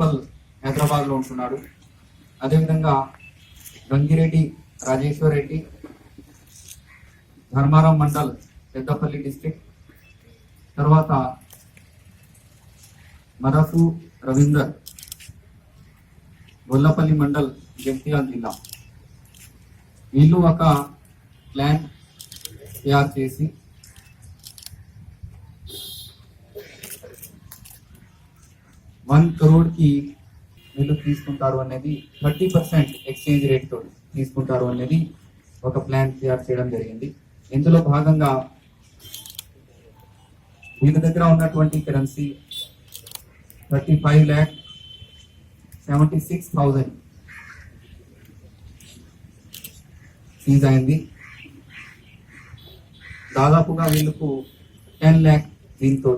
ఉప్పల్ హైదరాబాద్లో ఉంటున్నాడు. అదేవిధంగా గంగిరెడ్డి రాజేశ్వర్ రెడ్డి ధర్మారం మండల్ పెద్దపల్లి డిస్టిక్ తర్వాత మరసు రవీందర్ గొల్లపల్లి మండల్ జగిత్యాల జిల్లా. వీళ్ళు ఒక ప్లాన్ తయారు చేసి వన్ క్రోడ్కి వీళ్ళు తీసుకుంటారు అనేది థర్టీ పర్సెంట్ ఎక్స్చేంజ్ రేట్తో తీసుకుంటారు అనేది ఒక ప్లాన్ తయారు చేయడం జరిగింది. ఇందులో భాగంగా వీళ్ళ దగ్గర ఉన్నటువంటి currency thirty five lakh seventy six thousand seize అయింది. దాదాపుగా వీళ్ళకు టెన్ ల్యాక్ దీంతో